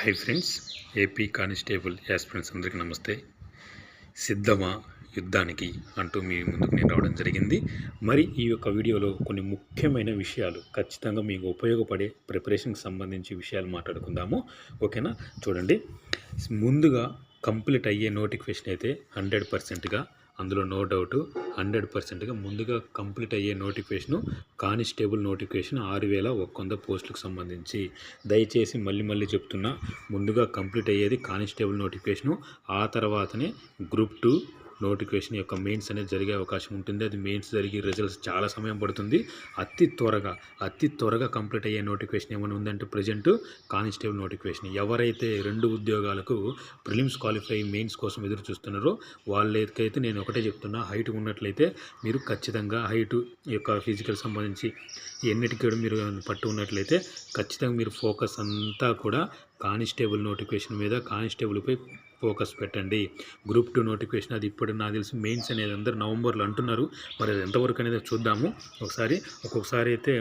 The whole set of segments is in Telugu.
హాయ్ ఫ్రెండ్స్ ఏపీ కానిస్టేబుల్ యాస్ ఫ్రెండ్స్ అందరికీ నమస్తే. సిద్ధమా యుద్ధానికి అంటూ మీ ముందుకు నేను రావడం జరిగింది. మరి ఈ యొక్క వీడియోలో కొన్ని ముఖ్యమైన విషయాలు ఖచ్చితంగా మీకు ఉపయోగపడే ప్రిపరేషన్కి సంబంధించి విషయాలు మాట్లాడుకుందాము. ఓకేనా చూడండి. ముందుగా కంప్లీట్ అయ్యే నోటిఫికేషన్ అయితే హండ్రెడ్ పర్సెంట్గా అందులో నో డౌట్ హండ్రెడ్ పర్సెంట్గా ముందుగా కంప్లీట్ అయ్యే నోటిఫికేషను కానిస్టేబుల్ నోటిఫికేషన్ ఆరు వేల ఒక్క వంద పోస్టులకు సంబంధించి. దయచేసి మళ్ళీ మళ్ళీ చెప్తున్నా ముందుగా కంప్లీట్ అయ్యేది కానిస్టేబుల్ నోటిఫికేషను ఆ తర్వాతనే గ్రూప్ టూ నోటిఫికేషన్ యొక్క మెయిన్స్ అనేది జరిగే అవకాశం ఉంటుంది. అది మెయిన్స్ జరిగి రిజల్ట్స్ చాలా సమయం పడుతుంది. అతి త్వరగా అతి త్వరగా కంప్లీట్ అయ్యే నోటిఫికేషన్ ఏమైనా ఉందంటే ప్రజెంట్ కానిస్టేబుల్ నోటిఫికేషన్. ఎవరైతే రెండు ఉద్యోగాలకు ప్రిలిమ్స్ క్వాలిఫై మెయిన్స్ కోసం ఎదురు చూస్తున్నారో వాళ్ళకైతే నేను ఒకటే చెప్తున్నా. హైట్ ఉన్నట్లయితే మీరు ఖచ్చితంగా హైట్ యొక్క ఫిజికల్ సంబంధించి ఎన్నిటికీ కూడా మీరు పట్టు ఉన్నట్లయితే ఖచ్చితంగా మీరు ఫోకస్ అంతా కూడా కానిస్టేబుల్ నోటిఫికేషన్ మీద కానిస్టేబుల్పై ఫోకస్ పెట్టండి. గ్రూప్ టూ నోటిఫికేషన్ అది ఇప్పుడు నాకు తెలిసి మెయిన్స్ అనేది అందరు నవంబర్లో అంటున్నారు. మరి అది ఎంతవరకు అనేది చూద్దాము. ఒకసారి ఒక్కొక్కసారి అయితే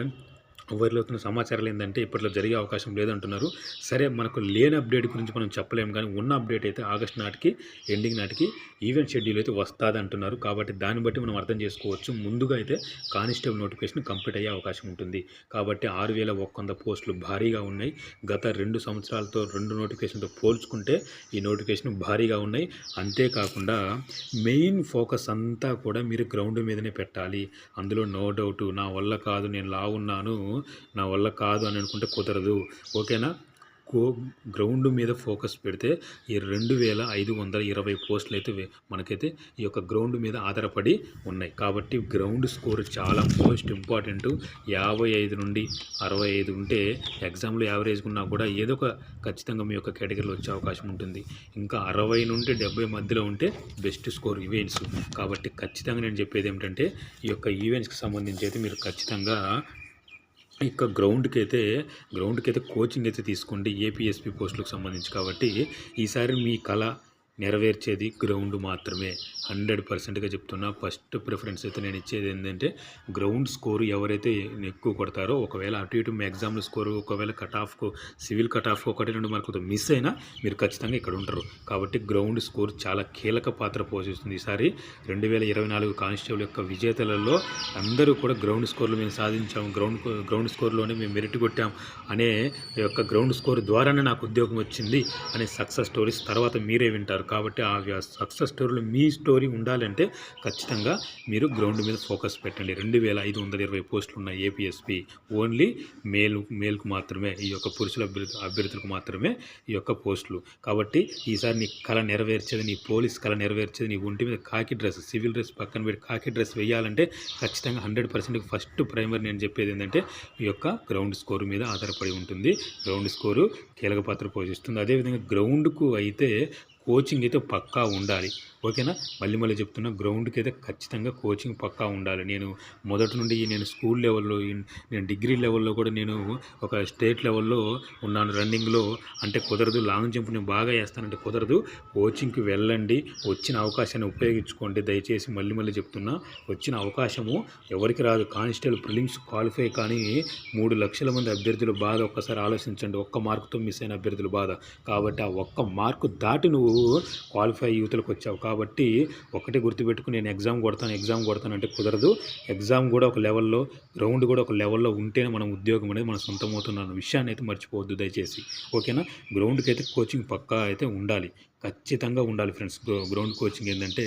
వైరల్ అవుతున్న సమాచారాలు ఏంటంటే ఇప్పట్లో జరిగే అవకాశం లేదంటున్నారు. సరే మనకు లేని అప్డేట్ గురించి మనం చెప్పలేము కానీ ఉన్న అప్డేట్ అయితే ఆగస్ట్ నాటికి ఎండింగ్ నాటికి ఈవెంట్ షెడ్యూల్ అయితే వస్తుంది అంటున్నారు కాబట్టి దాన్ని బట్టి మనం అర్థం చేసుకోవచ్చు. ముందుగా అయితే కానిస్టేబుల్ నోటిఫికేషన్ కంప్లీట్ అయ్యే అవకాశం ఉంటుంది. కాబట్టి ఆరు వేల ఒక్క వంద పోస్టులు భారీగా ఉన్నాయి. గత రెండు సంవత్సరాలతో రెండు నోటిఫికేషన్తో పోల్చుకుంటే ఈ నోటిఫికేషన్ భారీగా ఉన్నాయి. అంతేకాకుండా మెయిన్ ఫోకస్ అంతా కూడా మీరు గ్రౌండ్ మీదనే పెట్టాలి. అందులో నో డౌట్ నా వల్ల కాదు నేను లావున్నాను నా వల్ల కాదు అని అనుకుంటే కుదరదు. ఓకేనా? కో గ్రౌండ్ మీద ఫోకస్ పెడితే ఈ రెండు వేల ఐదు వందల ఇరవై పోస్టులు అయితే మనకైతే ఈ యొక్క గ్రౌండ్ మీద ఆధారపడి ఉన్నాయి. కాబట్టి గ్రౌండ్ స్కోర్ చాలా మోస్ట్ ఇంపార్టెంట్. యాభై ఐదు నుండి అరవై ఐదు ఉంటే ఎగ్జామ్లో యావరేజ్ ఉన్నా కూడా ఏదో ఒక ఖచ్చితంగా మీ యొక్క కేటగిరీలో వచ్చే అవకాశం ఉంటుంది. ఇంకా అరవై నుండి డెబ్బై మధ్యలో ఉంటే బెస్ట్ స్కోర్ ఈవెంట్స్. కాబట్టి ఖచ్చితంగా నేను చెప్పేది ఏమిటంటే ఈ యొక్క ఈవెంట్స్కి సంబంధించి అయితే మీరు ఖచ్చితంగా ఇక గ్రౌండ్కి అయితే గ్రౌండ్కి అయితే కోచింగ్ అయితే తీసుకోండి ఏపీఎస్పీ పోస్టులకు సంబంధించి కాబట్టి ఈసారి మీ కళ నెరవేర్చేది గ్రౌండ్ మాత్రమే. హండ్రెడ్ పర్సెంట్గా చెప్తున్నా. ఫస్ట్ ప్రిఫరెన్స్ అయితే నేను ఇచ్చేది ఏంటంటే గ్రౌండ్ స్కోర్ ఎవరైతే ఎక్కువ కొడతారో ఒకవేళ అటు ఇటు మీ ఎగ్జామ్ల స్కోర్ ఒకవేళ కట్ ఆఫ్కు సివిల్ కట్ ఆఫ్ ఒకటి రెండు మార్కులతో మిస్ అయినా మీరు ఖచ్చితంగా ఇక్కడ ఉంటారు. కాబట్టి గ్రౌండ్ స్కోర్ చాలా కీలక పాత్ర పోషిస్తుంది. ఈసారి రెండు వేల ఇరవై నాలుగు కానిస్టేబుల్ యొక్క విజేతలలో అందరూ కూడా గ్రౌండ్ స్కోర్లు మేము సాధించాం. గ్రౌండ్ గ్రౌండ్ స్కోర్లోనే మేము మెరిట్ కొట్టాం అనే యొక్క గ్రౌండ్ స్కోర్ ద్వారానే నాకు ఉద్యోగం వచ్చింది అనే సక్సెస్ స్టోరీస్ తర్వాత మీరే వింటారు. కాబట్టి ఆ సక్సెస్ స్టోరీలో మీ స్టోరీ ఉండాలంటే ఖచ్చితంగా మీరు గ్రౌండ్ మీద ఫోకస్ పెట్టండి. రెండు వేల ఐదు వందల ఇరవై పోస్టులు ఉన్నాయి ఏపీఎస్పి ఓన్లీ మేల్ మేల్కు మాత్రమే ఈ యొక్క పురుషుల అభ్యర్థులకు మాత్రమే ఈ యొక్క పోస్టులు కాబట్టి ఈసారి నీ కళ నెరవేర్చేది నీ పోలీస్ కళ నెరవేర్చేది నీ ఒంటి మీద కాకి డ్రెస్ సివిల్ డ్రెస్ పక్కన పెట్టి కాకి డ్రెస్ వేయాలంటే ఖచ్చితంగా హండ్రెడ్ పర్సెంట్ ఫస్ట్ ప్రైమరీ నేను చెప్పేది ఏంటంటే ఈ యొక్క గ్రౌండ్ స్కోర్ మీద ఆధారపడి ఉంటుంది. గ్రౌండ్ స్కోరు కీలక పాత్ర పోషిస్తుంది. అదేవిధంగా గ్రౌండ్కు అయితే కోచింగ్ అయితే పక్కా ఉండాలి. ఓకేనా? మళ్ళీ మళ్ళీ చెప్తున్నా గ్రౌండ్కి అయితే ఖచ్చితంగా కోచింగ్ పక్కా ఉండాలి. నేను మొదటి నుండి నేను స్కూల్ లెవెల్లో నేను డిగ్రీ లెవెల్లో కూడా నేను ఒక స్టేట్ లెవెల్లో ఉన్నాను. రన్నింగ్లో అంటే కుదరదు లాంగ్ జంప్ నేను బాగా వేస్తానంటే కుదరదు. కోచింగ్కి వెళ్ళండి వచ్చిన అవకాశాన్ని ఉపయోగించుకోండి. దయచేసి మళ్ళీ మళ్ళీ చెప్తున్నా వచ్చిన అవకాశము ఎవరికి రాదు. కానిస్టేబుల్ ప్రిలిమ్స్ క్వాలిఫై కానీ మూడు లక్షల మంది అభ్యర్థుల బాధ ఒక్కసారి ఆలోచించండి. ఒక్క మార్కుతో మిస్ అయిన అభ్యర్థుల బాధ. కాబట్టి ఆ ఒక్క మార్కు దాటి నువ్వు క్వాలిఫై యూత్లకు వచ్చావు కాబట్టి ఒకటే గుర్తుపెట్టుకుని నేను ఎగ్జామ్ కొడతాను ఎగ్జామ్ కొడతాను అంటే కుదరదు. ఎగ్జామ్ కూడా ఒక లెవెల్లో గ్రౌండ్ కూడా ఒక లెవెల్లో ఉంటేనే మనం ఉద్యోగం అనేది మనం సొంతమవుతున్న విషయాన్ని అయితే మర్చిపోవద్దు దయచేసి. ఓకేనా గ్రౌండ్కి అయితే కోచింగ్ పక్కా అయితే ఉండాలి. ఖచ్చితంగా ఉండాలి ఫ్రెండ్స్ గ్రౌండ్ కోచింగ్ ఏంటంటే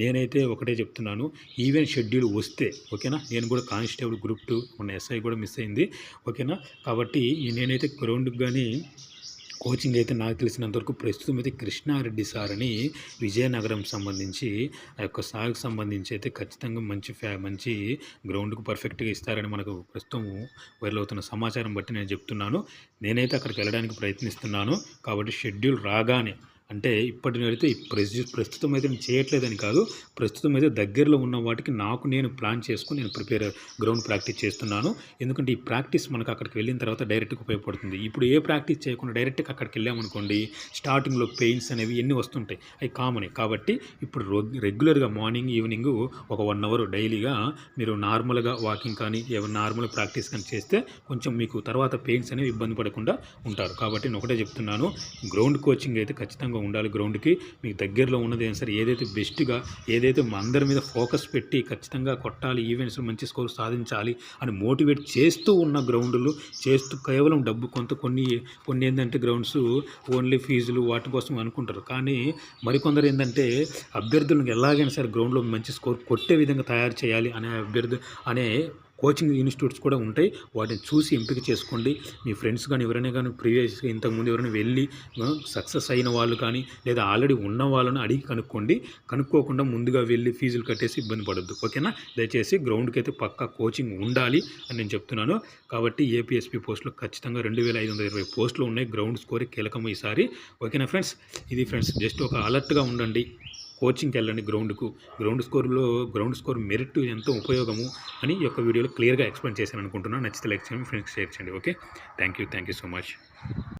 నేనైతే ఒకటే చెప్తున్నాను. ఈవెంట్ షెడ్యూల్ వస్తే ఓకేనా నేను కూడా కానిస్టేబుల్ గ్రూప్ టూ ఉన్న ఎస్ఐ కూడా మిస్ అయింది. ఓకేనా కాబట్టి నేనైతే గ్రౌండ్కి కానీ కోచింగ్ అయితే నాకు తెలిసినంతవరకు ప్రస్తుతం అయితే కృష్ణారెడ్డి సార్ అని విజయనగరం సంబంధించి ఆ యొక్క సార్కి సంబంధించి అయితే ఖచ్చితంగా మంచి ఫ్యా మంచి గ్రౌండ్కు పర్ఫెక్ట్గా ఇస్తారని మనకు ప్రస్తుతం వైరల్ అవుతున్న సమాచారం బట్టి నేను చెప్తున్నాను. నేనైతే అక్కడికి వెళ్ళడానికి ప్రయత్నిస్తున్నాను. కాబట్టి షెడ్యూల్ రాగానే అంటే ఇప్పటి అయితే ఈ ప్రస్తుతం అయితే నేను చేయట్లేదని కాదు ప్రస్తుతం అయితే దగ్గరలో ఉన్న వాటికి నాకు నేను ప్లాన్ చేసుకుని నేను ప్రిపేర్ గ్రౌండ్ ప్రాక్టీస్ చేస్తున్నాను. ఎందుకంటే ఈ ప్రాక్టీస్ మనకు అక్కడికి వెళ్ళిన తర్వాత డైరెక్ట్గా ఉపయోగపడుతుంది. ఇప్పుడు ఏ ప్రాక్టీస్ చేయకుండా డైరెక్ట్గా అక్కడికి వెళ్ళామనుకోండి స్టార్టింగ్లో పెయిన్స్ అనేవి ఎన్ని వస్తుంటాయి అవి కామనే. కాబట్టి ఇప్పుడు రెగ్యులర్గా మార్నింగ్ ఈవినింగ్ ఒక వన్ అవర్ డైలీగా మీరు నార్మల్గా వాకింగ్ కానీ ఏమైనా నార్మల్ ప్రాక్టీస్ కానీ చేస్తే కొంచెం మీకు తర్వాత పెయిన్స్ అనేవి ఇబ్బంది పడకుండా ఉంటారు. కాబట్టి నేను ఒకటే చెప్తున్నాను గ్రౌండ్ కోచింగ్ అయితే ఖచ్చితంగా ఉండాలి గ్రౌండ్కి. మీకు దగ్గరలో ఉన్నది ఏం సరే? ఏదైతే బెస్ట్గా ఏదైతే అందరి మీద ఫోకస్ పెట్టి ఖచ్చితంగా కొట్టాలి ఈవెంట్స్ మంచి స్కోర్ సాధించాలి అని మోటివేట్ చేస్తూ ఉన్న గ్రౌండ్లు చేస్తూ కేవలం డబ్బు కొంత కొన్ని కొన్ని ఏంటంటే గ్రౌండ్స్ ఓన్లీ ఫీజులు వాటి కోసం అనుకుంటారు. కానీ మరికొందరు ఏంటంటే అభ్యర్థులను ఎలాగైనా సరే గ్రౌండ్లో మంచి స్కోర్ కొట్టే విధంగా తయారు చేయాలి అనే అభ్యర్థి అనే కోచింగ్ ఇన్స్టిట్యూట్స్ కూడా ఉంటాయి. వాటిని చూసి ఎంపిక చేసుకోండి. మీ ఫ్రెండ్స్ కానీ ఎవరైనా కానీ ప్రీవియస్గా ఇంతకుముందు ఎవరైనా వెళ్ళి సక్సెస్ అయిన వాళ్ళు కానీ లేదా ఆల్రెడీ ఉన్న వాళ్ళని అడిగి కనుక్కోండి. కనుక్కోకుండా ముందుగా వెళ్ళి ఫీజులు కట్టేసి ఇబ్బంది పడద్దు. ఓకేనా? దయచేసి గ్రౌండ్కి అయితే పక్కా కోచింగ్ ఉండాలి అని నేను చెప్తున్నాను. కాబట్టి ఏపీఎస్పీ పోస్టులు ఖచ్చితంగా రెండు వేల ఐదు వందల ఇరవై పోస్టులు ఉన్నాయి. గ్రౌండ్ స్కోర్ కీలకం ఈసారి. ఓకేనా ఫ్రెండ్స్? ఇది ఫ్రెండ్స్ జస్ట్ ఒక అలర్ట్గా ఉండండి. కోచింగ్కి వెళ్ళండి గ్రౌండ్కు గ్రౌండ్ స్కోర్లో గ్రౌండ్ స్కోర్ మెరిట్ ఎంతో ఉపయోగము అని ఈ యొక్క వీడియోలో క్లియర్గా ఎక్స్ప్లెయిన్ చేశాను అనుకుంటున్నాను నచ్చితే లైక్ చేయండి ఫ్రెండ్స్ షేర్ చేయండి okay thank you thank you so much